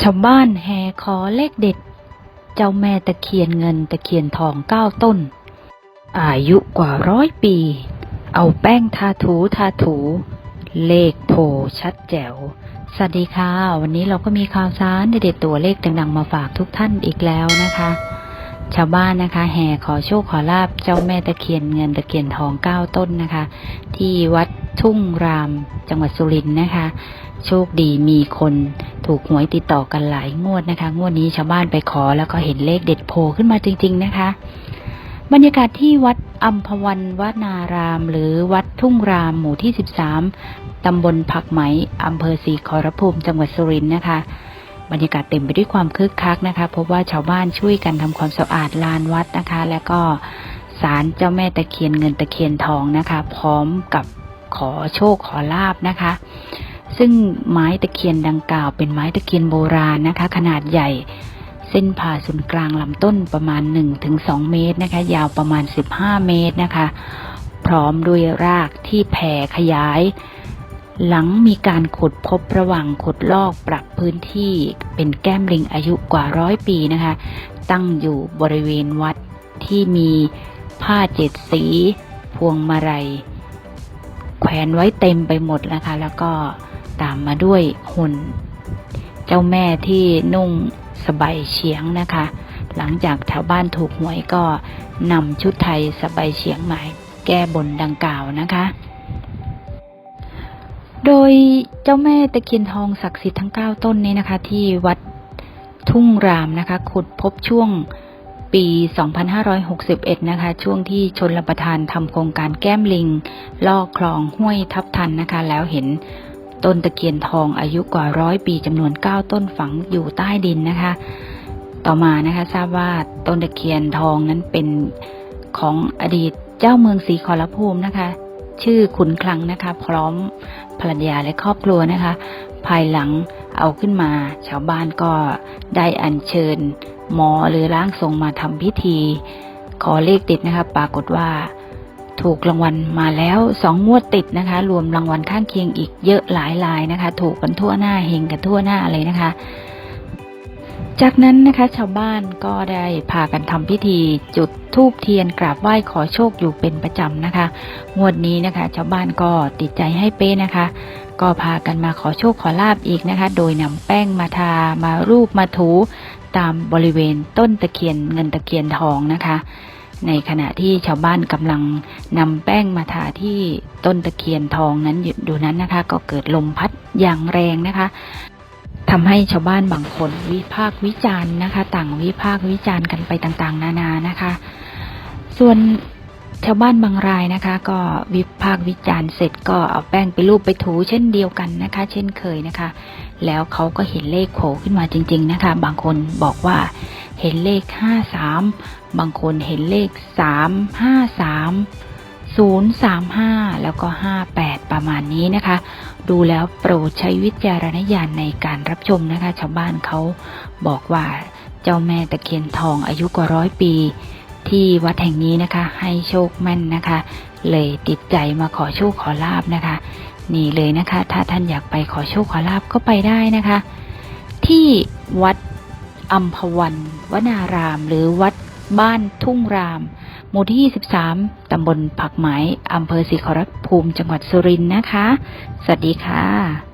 ชาวบ้านแห่ขอเลขเด็ด เจ้าแม่ตะเคียนเงินตะเคียนทองเก้าต้น อายุกว่าร้อยปี เอาแป้งทาถูทาถู เลขโผชัดแจ๋ว สวัสดีค่ะ วันนี้เราก็มีข่าวสารเด็ดตัวเลขดังๆมาฝากทุกท่านอีกแล้วนะคะ ชาวบ้านนะคะแห่ขอโชคขอลาบเจ้าแม่ตะเคียนเงินตะเคียนทองเก้าต้นนะคะ ที่วัดทุ่งรามจังหวัดสุรินทร์นะคะ โชคดีมีคนถูกหวยติดต่อกันหลายงวดนะคะ งวดนี้ชาวบ้านไปขอแล้วก็เห็นเลขเด็ดโผล่ขึ้นมาจริง ๆ นะคะ บรรยากาศที่วัดอัมพวันวนาราม หรือวัดทุ่งรามหมู่ที่ 13 ตำบลผักไหมอำเภอศรีขอรภูมิจังหวัดสุรินทร์นะคะ บรรยากาศเต็มไปด้วยความคึกคักนะคะพบว่าชาวบ้านช่วยกันทำความสะอาดลานวัดนะคะ และก็ศาลเจ้าแม่ตะเคียนเงินตะเคียนทองนะคะ พร้อมกับขอโชคขอลาบนะคะ ซึ่งไม้ตะเคียนดังกล่าวเป็นไม้ตะเคียนโบราณนะคะ ขนาดใหญ่ เส้นผ่าศูนย์กลางลำต้นประมาณ 1-2 เมตรนะคะ ยาวประมาณ 15 เมตรนะคะ พร้อมด้วยรากที่แผ่ขยาย หลังมีการขุดพบระหว่างขุดลอกปรับพื้นที่เป็นแก้มลิงอายุกว่าร้อยปีนะคะ ตั้งอยู่บริเวณวัดที่มีผ้าเจ็ดสี พวงมาลัยแขวนไว้เต็มไปหมดนะคะ แล้วก็ ตามมาด้วยหุ่น เจ้าแม่ที่นุ่งสบายเฉียงนะคะ หลังจากแถวบ้านถูกหวยก็นำชุดไทยสบายเฉียงใหมายแก้บนดังกล่าวนะคะ โดยเจ้าแม่ตะเคียนทองศักดิ์สิทธิ์ทั้ง 9 ต้นนี้นะคะ ที่วัดทุ่งรามนะคะ ขุดพบช่วงปี 2561 นะคะ ช่วงที่ชนรประทานทำโครงการแก้มลิง ลอกคลองห้วยทับทันนะคะ แล้วเห็น ต้นตะเคียนทองอายุกว่าร้อยปีจำนวน 9 ต้นฝังอยู่ใต้ดินนะคะ ต่อมานะคะทราบว่าต้นตะเคียนทองนั้นเป็นของอดีตเจ้าเมืองศรีขอรภูมินะคะ ชื่อขุนคลังนะคะ พร้อมภรรยาและครอบครัวนะคะ ภายหลังเอาขึ้นมา ชาวบ้านก็ได้อัญเชิญหมอหรือร่างทรงมาทำพิธี ขอเลขติดนะคะ ปรากฏว่า ถูกรางวัลมาแล้วสองงวดติดนะคะ รวมรางวัลข้างเคียงอีกเยอะหลายรายนะคะ ถูกกันทั่วหน้าเฮงกันทั่วหน้าเลยนะคะ จากนั้นนะคะชาวบ้านก็ได้พากันทำพิธีจุดธูปเทียนกราบไหว้ขอโชคอยู่เป็นประจำนะคะ งวดนี้นะคะ ชาวบ้านก็ติดใจให้เป้นะคะ ก็พากันมาขอโชคขอลาบอีกนะคะ โดยนำแป้งมาทามารูปมาถูตามบริเวณต้นตะเคียนเงินตะเคียนทองนะคะ ในขณะที่ชาวบ้านกำลังนำแป้งมาทาที่ต้นตะเคียนทองนั้นอยู่ดูนั้นนะคะ ก็เกิดลมพัดอย่างแรงนะคะทำให้ชาวบ้านบางคนวิพากษ์วิจารณ์นะคะ ต่างวิพากษ์วิจารณ์กันไปต่างๆ นานานะคะ ส่วน ชาวบ้านบางรายนะคะ ก็วิพากษ์วิจารณ์เสร็จก็เอาแป้งไปรูปไปถูเช่นเดียวกันนะคะ เช่นเคยนะคะ แล้วเขาก็เห็นเลขโผล่ขึ้นมาจริง ๆนะคะ บางคนบอกว่าเห็นเลขห้าสามบางคนเห็นเลขสามห้าสามศูนย์สามห้าแล้วก็ห้าแปดประมาณนี้นะคะ ดูแล้วโปรดใช้วิจารณญาณในการรับชมนะคะ ชาวบ้านเขาบอกว่าเจ้าแม่ตะเคียนทองอายุกว่าร้อยปี ที่วัดแห่งนี้นะคะ ให้โชคแม่นนะคะ เลยติดใจมาขอโชคขอลาบนะคะ นี่เลยนะคะ ถ้าท่านอยากไปขอโชคขอลาบก็ไปได้นะคะ ที่วัดอัมพวันวนาราม หรือวัดบ้านทุ่งราม หมู่ที่ 23 ตำบลผักไหมอำเภอศรีขอรภูมิ จังหวัดสุรินทร์นะคะ สวัสดีค่ะ